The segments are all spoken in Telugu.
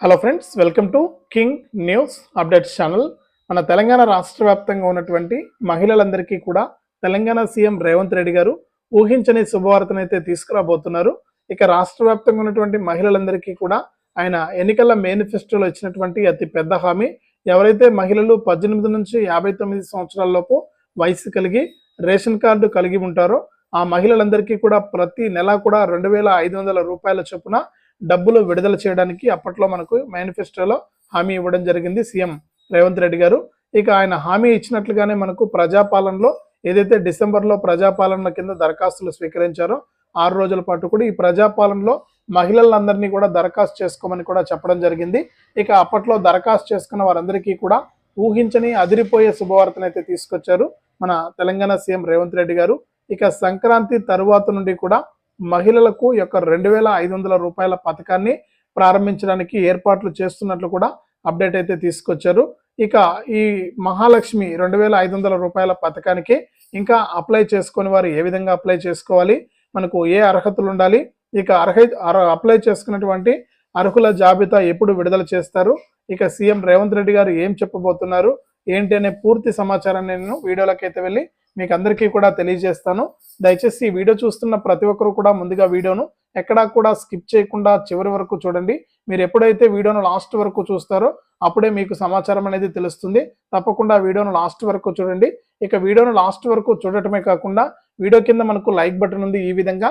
Hello friends welcome to king news updates channel మన తెలంగాణ రాష్ట్ర వ్యాప్తంగా ఉన్నటువంటి మహిళలందరికీ కూడా తెలంగాణ సీఎం రేవంత్ రెడ్డి గారు ఊహించని శుభవార్తనైతే తీసుకురాబోతున్నారు. ఇక రాష్ట్ర వ్యాప్తంగా ఉన్నటువంటి మహిళలందరికీ కూడా ఆయన ఎన్నికల మేనిఫెస్టోలో ఇచ్చినటువంటి అతి పెద్ద హామీ. ఎవరైతే మహిళలు పద్దెనిమిది నుంచి యాభై తొమ్మిది సంవత్సరాలలోపు వయసు కలిగి రేషన్ కార్డు కలిగి ఉంటారో ఆ మహిళలందరికీ కూడా ప్రతి నెల కూడా రెండు వేల ఐదు వందల రూపాయల చొప్పున డబ్బులు విడుదల చేయడానికి అప్పట్లో మనకు మేనిఫెస్టోలో హామీ ఇవ్వడం జరిగింది సీఎం రేవంత్ రెడ్డి గారు. ఇక ఆయన హామీ ఇచ్చినట్లుగానే మనకు ప్రజాపాలనలో ఏదైతే డిసెంబర్లో ప్రజాపాలన కింద దరఖాస్తులు స్వీకరించారో ఆరు రోజుల పాటు కూడా ఈ ప్రజాపాలనలో మహిళలందరినీ కూడా దరఖాస్తు చేసుకోమని కూడా చెప్పడం జరిగింది. ఇక అప్పట్లో దరఖాస్తు చేసుకున్న వారందరికీ కూడా ఊహించని అదిరిపోయే శుభవార్తనైతే తీసుకొచ్చారు మన తెలంగాణ సీఎం రేవంత్ రెడ్డి గారు. ఇక సంక్రాంతి తరువాత నుండి కూడా మహిళలకు యొక్క రెండు వేల ఐదు వందల రూపాయల పథకాన్ని ప్రారంభించడానికి ఏర్పాట్లు చేస్తున్నట్లు కూడా అప్డేట్ అయితే తీసుకొచ్చారు. ఇక ఈ మహాలక్ష్మి రెండు వేల ఐదు వందల రూపాయల పథకానికి ఇంకా అప్లై చేసుకుని వారు ఏ విధంగా అప్లై చేసుకోవాలి? మనకు ఏ అర్హతలు ఉండాలి? ఇక అర్హ అర- అప్లై చేసుకున్నటువంటి అర్హుల జాబితా ఎప్పుడు విడుదల చేస్తారు? ఇక సీఎం రేవంత్ రెడ్డి గారు ఏం చెప్పబోతున్నారు? ఏంటి అనే పూర్తి సమాచారాన్ని నేను వీడియోలోకి అయితే వెళ్ళి మీకు అందరికీ కూడా తెలియజేస్తాను. దయచేసి ఈ వీడియో చూస్తున్న ప్రతి ఒక్కరు కూడా ముందుగా వీడియోను ఎక్కడా కూడా స్కిప్ చేయకుండా చివరి వరకు చూడండి. మీరు ఎప్పుడైతే వీడియోను లాస్ట్ వరకు చూస్తారో అప్పుడే మీకు సమాచారం అనేది తెలుస్తుంది. తప్పకుండా వీడియోను లాస్ట్ వరకు చూడండి. ఇక వీడియోను లాస్ట్ వరకు చూడటమే కాకుండా వీడియో కింద మనకు లైక్ బటన్ ఉంది ఈ విధంగా.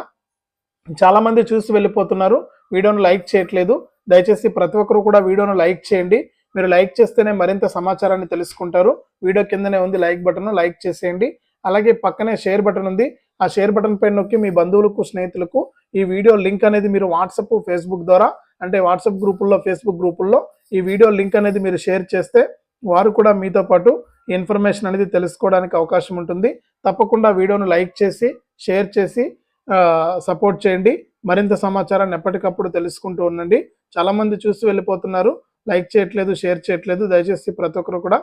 చాలామంది చూసి వెళ్ళిపోతున్నారు. వీడియోను లైక్ చేయట్లేదు. దయచేసి ప్రతి ఒక్కరు కూడా వీడియోను లైక్ చేయండి. మీరు లైక్ చేస్తేనే మరింత సమాచారాన్ని తెలుసుకుంటారు. వీడియో కిందనే ఉంది లైక్ బటన్ లైక్ చేసేయండి. అలాగే పక్కనే షేర్ బటన్ ఉంది. ఆ షేర్ బటన్ పైన నొక్కి మీ బంధువులకు స్నేహితులకు ఈ వీడియో లింక్ అనేది మీరు వాట్సప్ ఫేస్బుక్ ద్వారా అంటే వాట్సాప్ గ్రూపుల్లో ఫేస్బుక్ గ్రూపుల్లో ఈ వీడియో లింక్ అనేది మీరు షేర్ చేస్తే వారు కూడా మీతో పాటు ఇన్ఫర్మేషన్ అనేది తెలుసుకోవడానికి అవకాశం ఉంటుంది. తప్పకుండా వీడియోను లైక్ చేసి షేర్ చేసి సపోర్ట్ చేయండి. మరింత సమాచారాన్ని ఎప్పటికప్పుడు తెలుసుకుంటూ ఉండండి. చాలామంది చూసి వెళ్ళిపోతున్నారు. లైక్ చేయట్లేదు షేర్ చేయట్లేదు. దయచేసి ప్రతి ఒక్కరు కూడా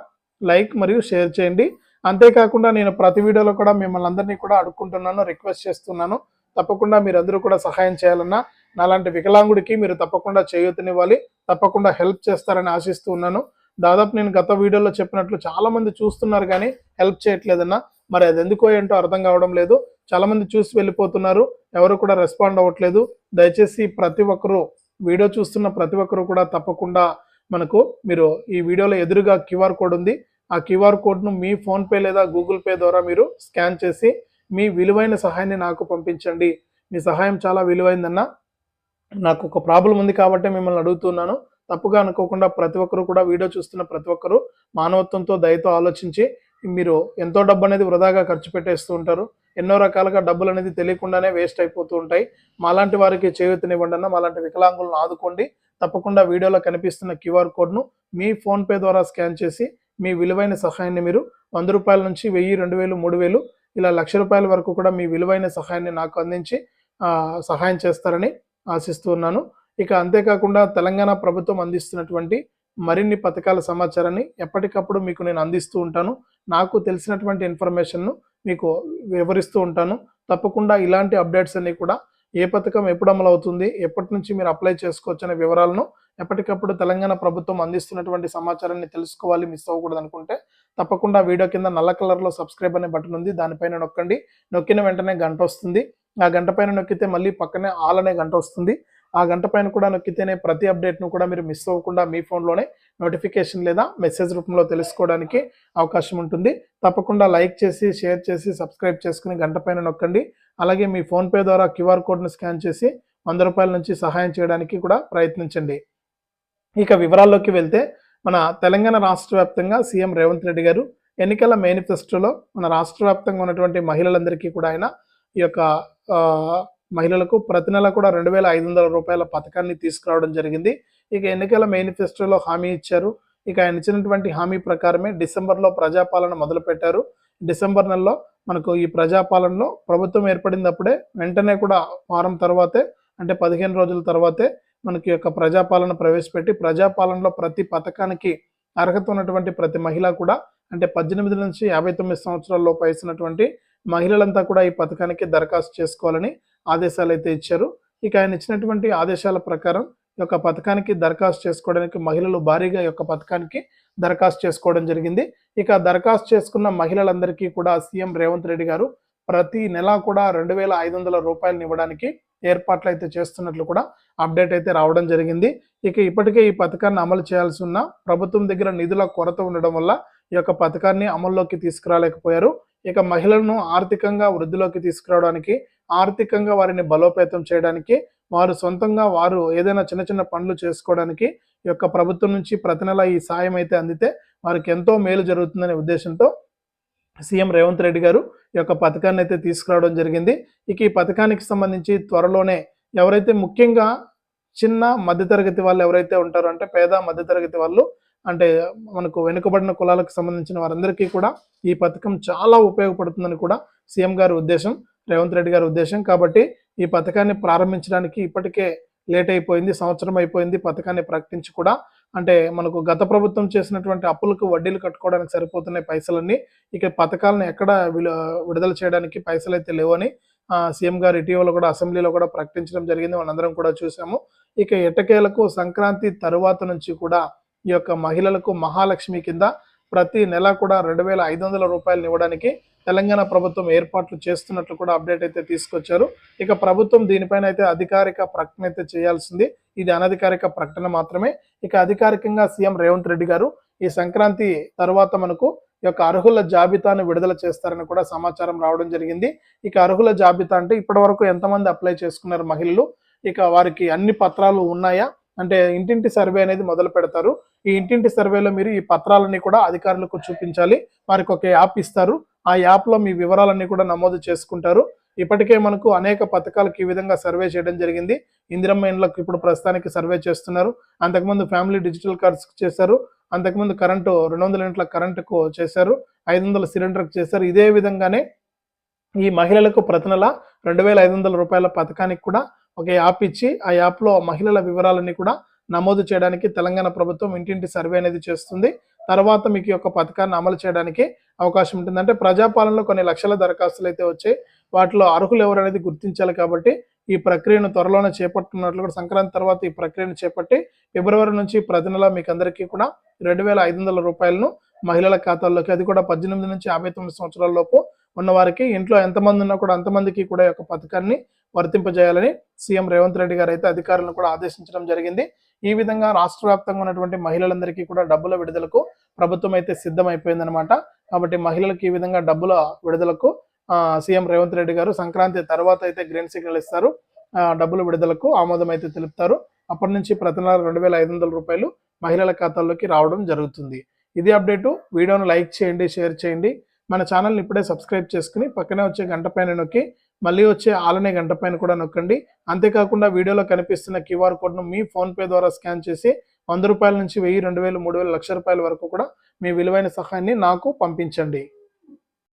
లైక్ మరియు షేర్ చేయండి. అంతేకాకుండా నేను ప్రతి వీడియోలో కూడా మిమ్మల్ని అందరినీ కూడా అడుక్కుంటున్నాను రిక్వెస్ట్ చేస్తున్నాను. తప్పకుండా మీరందరూ కూడా సహాయం చేయాలన్నా నాలాంటి వికలాంగుడికి మీరు తప్పకుండా చేయూతనివ్వాలి. తప్పకుండా హెల్ప్ చేస్తారని ఆశిస్తూ ఉన్నాను. దాదాపు నేను గత వీడియోలో చెప్పినట్లు చాలా మంది చూస్తున్నారు కానీ హెల్ప్ చేయట్లేదన్నా. మరి అది ఎందుకో ఏంటో అర్థం కావడం లేదు. చాలా మంది చూసి వెళ్ళిపోతున్నారు. ఎవరు కూడా రెస్పాండ్ అవ్వట్లేదు. దయచేసి ప్రతి ఒక్కరూ వీడియో చూస్తున్న ప్రతి ఒక్కరూ కూడా తప్పకుండా మనకు మీరు ఈ వీడియోలో ఎదురుగా క్యూఆర్ కోడ్ ఉంది. ఆ క్యూఆర్ కోడ్ను మీ ఫోన్పే లేదా గూగుల్ పే ద్వారా మీరు స్కాన్ చేసి మీ విలువైన సహాయాన్ని నాకు పంపించండి. మీ సహాయం చాలా విలువైందన్న నాకు ఒక ప్రాబ్లం ఉంది కాబట్టి మిమ్మల్ని అడుగుతున్నాను. తప్పుగా అనుకోకుండా ప్రతి ఒక్కరు కూడా వీడియో చూస్తున్న ప్రతి ఒక్కరు మానవత్వంతో దయతో ఆలోచించి మీరు ఎంతో డబ్బు అనేది వృధాగా ఖర్చు పెట్టేస్తూ ఉంటారు. ఎన్నో రకాలుగా డబ్బులు అనేది తెలియకుండానే వేస్ట్ అయిపోతూ ఉంటాయి. మాలాంటి వారికి చేయూతనివ్వండి అన్న మాలాంటి వికలాంగులను ఆదుకోండి. తప్పకుండా వీడియోలో కనిపిస్తున్న క్యూఆర్ కోడ్ను మీ ఫోన్పే ద్వారా స్కాన్ చేసి మీ విలువైన సహాయాన్ని మీరు వంద రూపాయల నుంచి వెయ్యి రెండు వేలు మూడు వేలు ఇలా లక్ష రూపాయల వరకు కూడా మీ విలువైన సహాయాన్ని నాకు అందించి సహాయం చేస్తారని ఆశిస్తూ ఉన్నాను. ఇక అంతేకాకుండా తెలంగాణ ప్రభుత్వం అందిస్తున్నటువంటి మరిన్ని పథకాల సమాచారాన్ని ఎప్పటికప్పుడు మీకు నేను అందిస్తూ ఉంటాను. నాకు తెలిసినటువంటి ఇన్ఫర్మేషన్ను మీకు వివరిస్తూ ఉంటాను. తప్పకుండా ఇలాంటి అప్డేట్స్ అన్నీ కూడా ఏ పథకం ఎప్పుడు అమలు అవుతుంది ఎప్పటి నుంచి మీరు అప్లై చేసుకోవచ్చు అనే వివరాలను ఎప్పటికప్పుడు తెలంగాణ ప్రభుత్వం అందిస్తున్నటువంటి సమాచారాన్ని తెలుసుకోవాలి మిస్ అవ్వకూడదు అనుకుంటే తప్పకుండా వీడియో కింద నల్ల కలర్లో సబ్స్క్రైబ్ అనే బటన్ ఉంది. దానిపైన నొక్కండి. నొక్కిన వెంటనే గంట వస్తుంది. ఆ గంట పైన నొక్కితే మళ్ళీ పక్కనే ఆల్ అనే గంట వస్తుంది. ఆ గంట పైన కూడా నొక్కితేనే ప్రతి అప్డేట్ను కూడా మీరు మిస్ అవ్వకుండా మీ ఫోన్లోనే నోటిఫికేషన్ లేదా మెసేజ్ రూపంలో తెలుసుకోవడానికి అవకాశం ఉంటుంది. తప్పకుండా లైక్ చేసి షేర్ చేసి సబ్స్క్రైబ్ చేసుకుని గంట పైన నొక్కండి. అలాగే మీ ఫోన్పే ద్వారా క్యూఆర్ కోడ్ను స్కాన్ చేసి వంద రూపాయల నుంచి సహాయం చేయడానికి కూడా ప్రయత్నించండి. ఇక వివరాల్లోకి వెళ్తే మన తెలంగాణ రాష్ట్ర వ్యాప్తంగా సీఎం రేవంత్ రెడ్డి గారు ఎన్నికల మేనిఫెస్టోలో మన రాష్ట్ర వ్యాప్తంగా ఉన్నటువంటి మహిళలందరికీ కూడా ఆయన ఈ యొక్క మహిళలకు ప్రతి నెల కూడా రెండు వేల ఐదు వందల రూపాయల పథకాన్ని తీసుకురావడం జరిగింది. ఇక ఎన్నికల మేనిఫెస్టోలో హామీ ఇచ్చారు. ఇక ఆయన ఇచ్చినటువంటి హామీ ప్రకారమే డిసెంబర్లో ప్రజాపాలన మొదలుపెట్టారు. డిసెంబర్ నెలలో మనకు ఈ ప్రజాపాలనలో ప్రభుత్వం ఏర్పడినప్పుడే వెంటనే కూడా వారం తర్వాతే అంటే పదిహేను రోజుల తర్వాతే మనకి యొక్క ప్రజాపాలన ప్రవేశపెట్టి ప్రజాపాలనలో ప్రతి పథకానికి అర్హత ఉన్నటువంటి ప్రతి మహిళ కూడా అంటే పద్దెనిమిది నుంచి యాభై తొమ్మిది సంవత్సరాల్లో లోపు వయసున్నటువంటి మహిళలంతా కూడా ఈ పథకానికి దరఖాస్తు చేసుకోవాలని ఆదేశాలు అయితే ఇచ్చారు. ఇక ఆయన ఇచ్చినటువంటి ఆదేశాల ప్రకారం ఈ యొక్క పథకానికి దరఖాస్తు చేసుకోవడానికి మహిళలు భారీగా యొక్క పథకానికి దరఖాస్తు చేసుకోవడం జరిగింది. ఇక దరఖాస్తు చేసుకున్న మహిళలందరికీ కూడా సీఎం రేవంత్ రెడ్డి గారు ప్రతి నెలా కూడా రెండు వేల ఐదు వందల రూపాయలను ఇవ్వడానికి ఏర్పాట్లు అయితే చేస్తున్నట్లు కూడా అప్డేట్ అయితే రావడం జరిగింది. ఇక ఇప్పటికే ఈ పథకాన్ని అమలు చేయాల్సి ఉన్న ప్రభుత్వం దగ్గర నిధుల కొరత ఉండడం వల్ల ఈ యొక్క పథకాన్ని అమల్లోకి తీసుకురాలేకపోయారు. ఇక మహిళలను ఆర్థికంగా వృద్ధిలోకి తీసుకురావడానికి ఆర్థికంగా వారిని బలోపేతం చేయడానికి వారు సొంతంగా వారు ఏదైనా చిన్న చిన్న పనులు చేసుకోవడానికి ఈ యొక్క ప్రభుత్వం నుంచి ప్రతి నెల ఈ సాయం అయితే అందితే వారికి ఎంతో మేలు జరుగుతుందనే ఉద్దేశంతో సీఎం రేవంత్ రెడ్డి గారు ఈ యొక్క పథకాన్ని అయితే తీసుకురావడం జరిగింది. ఇక ఈ పథకానికి సంబంధించి త్వరలోనే ఎవరైతే ముఖ్యంగా చిన్న మధ్యతరగతి వాళ్ళు ఎవరైతే ఉంటారో అంటే పేద మధ్యతరగతి వాళ్ళు అంటే మనకు వెనుకబడిన కులాలకు సంబంధించిన వారందరికీ కూడా ఈ పథకం చాలా ఉపయోగపడుతుందని కూడా సీఎం గారి ఉద్దేశం రేవంత్ రెడ్డి గారి ఉద్దేశం. కాబట్టి ఈ పథకాన్ని ప్రారంభించడానికి ఇప్పటికే లేట్ అయిపోయింది సంవత్సరం అయిపోయింది పథకాన్ని ప్రకటించి కూడా అంటే మనకు గత ప్రభుత్వం చేసినటువంటి అప్పులకు వడ్డీలు కట్టుకోవడానికి సరిపోతున్నాయి పైసలన్నీ ఇక పథకాలను ఎక్కడ విడుదల చేయడానికి పైసలు అయితే లేవని సీఎం గారు ఇటీవల కూడా అసెంబ్లీలో కూడా ప్రకటించడం జరిగింది. మనందరం కూడా చూసాము. ఇక ఎటకేలకు సంక్రాంతి తరువాత నుంచి కూడా ఈ యొక్క మహిళలకు మహాలక్ష్మి కింద ప్రతి నెల కూడా రెండు వేల ఐదు వందల రూపాయలు ఇవ్వడానికి తెలంగాణ ప్రభుత్వం ఏర్పాట్లు చేస్తున్నట్లు కూడా అప్డేట్ అయితే తీసుకొచ్చారు. ఇక ప్రభుత్వం దీనిపైన అయితే అధికారిక ప్రకటన అయితే చేయాల్సింది. ఇది అనధికారిక ప్రకటన మాత్రమే. ఇక అధికారికంగా సీఎం రేవంత్ రెడ్డి గారు ఈ సంక్రాంతి తర్వాత మనకు ఈ యొక్క అర్హుల జాబితాను విడుదల చేస్తారని కూడా సమాచారం రావడం జరిగింది. ఇక అర్హుల జాబితా అంటే ఇప్పటి వరకు ఎంతమంది అప్లై చేసుకున్నారు మహిళలు? ఇక వారికి అన్ని పత్రాలు ఉన్నాయా? అంటే ఇంటింటి సర్వే అనేది మొదలు పెడతారు. ఈ ఇంటింటి సర్వేలో మీరు ఈ పత్రాలన్నీ కూడా అధికారులకు చూపించాలి. వారికి ఒక యాప్ ఇస్తారు. ఆ యాప్లో మీ వివరాలన్నీ కూడా నమోదు చేసుకుంటారు. ఇప్పటికే మనకు అనేక పథకాలకు ఈ విధంగా సర్వే చేయడం జరిగింది. ఇందిరమ్మ ఇండ్లకు ఇప్పుడు ప్రస్తుతానికి సర్వే చేస్తున్నారు. అంతకుముందు ఫ్యామిలీ డిజిటల్ కార్డ్స్ చేశారు. అంతకుముందు కరెంటు రెండు వందల యూనిట్ల కరెంటుకు చేశారు. ఐదు వందల సిలిండర్కు చేశారు. ఇదే విధంగానే ఈ మహిళలకు ప్రతి నెల రెండు వేల ఐదు వందల రూపాయల పథకానికి కూడా ఒక యాప్ ఇచ్చి ఆ యాప్లో మహిళల వివరాలన్నీ కూడా నమోదు చేయడానికి తెలంగాణ ప్రభుత్వం ఇంటింటి సర్వే అనేది చేస్తుంది. తర్వాత మీకు ఈ యొక్క పథకాన్ని అమలు చేయడానికి అవకాశం ఉంటుంది. అంటే ప్రజాపాలనలో కొన్ని లక్షల దరఖాస్తులు అయితే వచ్చాయి. వాటిలో అర్హులు ఎవరు అనేది గుర్తించాలి కాబట్టి ఈ ప్రక్రియను త్వరలోనే చేపట్టున్నట్లు కూడా సంక్రాంతి తర్వాత ఈ ప్రక్రియను చేపట్టి ఫిబ్రవరి నుంచి ప్రతి నెల మీకు అందరికీ కూడా రెండు వేల ఐదు వందల రూపాయలను మహిళల ఖాతాల్లోకి అది కూడా పద్దెనిమిది నుంచి యాభై తొమ్మిది సంవత్సరాల లోపు ఇంట్లో ఎంతమంది ఉన్నా కూడా అంతమందికి కూడా ఈ యొక్క పథకాన్ని వర్తింపజేయాలని సీఎం రేవంత్ రెడ్డి గారు అయితే అధికారులను కూడా ఆదేశించడం జరిగింది. ఈ విధంగా రాష్ట్ర వ్యాప్తంగా ఉన్నటువంటి మహిళలందరికీ కూడా డబ్బుల విడుదలకు ప్రభుత్వం అయితే సిద్ధమైపోయిందనమాట కాబట్టి మహిళలకు ఈ విధంగా డబ్బుల విడుదలకు సీఎం రేవంత్ రెడ్డి గారు సంక్రాంతి తర్వాత అయితే గ్రీన్ సిగ్నల్ ఇస్తారు. డబ్బుల విడుదలకు ఆమోదం అయితే తెలుపుతారు. అప్పటి నుంచి ప్రతి నెల రెండు వేల ఐదు వందల రూపాయలు మహిళల ఖాతాల్లోకి రావడం జరుగుతుంది. ఇది అప్డేటు. వీడియోను లైక్ చేయండి షేర్ చేయండి. మన ఛానల్ని ఇప్పుడే సబ్స్క్రైబ్ చేసుకుని పక్కనే వచ్చే గంట పైన నొక్కి మళ్ళీ వచ్చే ఆలనే గంట పైన కూడా నొక్కండి. అంతేకాకుండా వీడియోలో కనిపిస్తున్న క్యూఆర్ కోడ్ను మీ ఫోన్పే ద్వారా స్కాన్ చేసి వంద రూపాయల నుంచి వెయ్యి రెండు వేలు మూడు వేలు లక్ష రూపాయల వరకు కూడా మీ విలువైన సహాయాన్ని నాకు పంపించండి.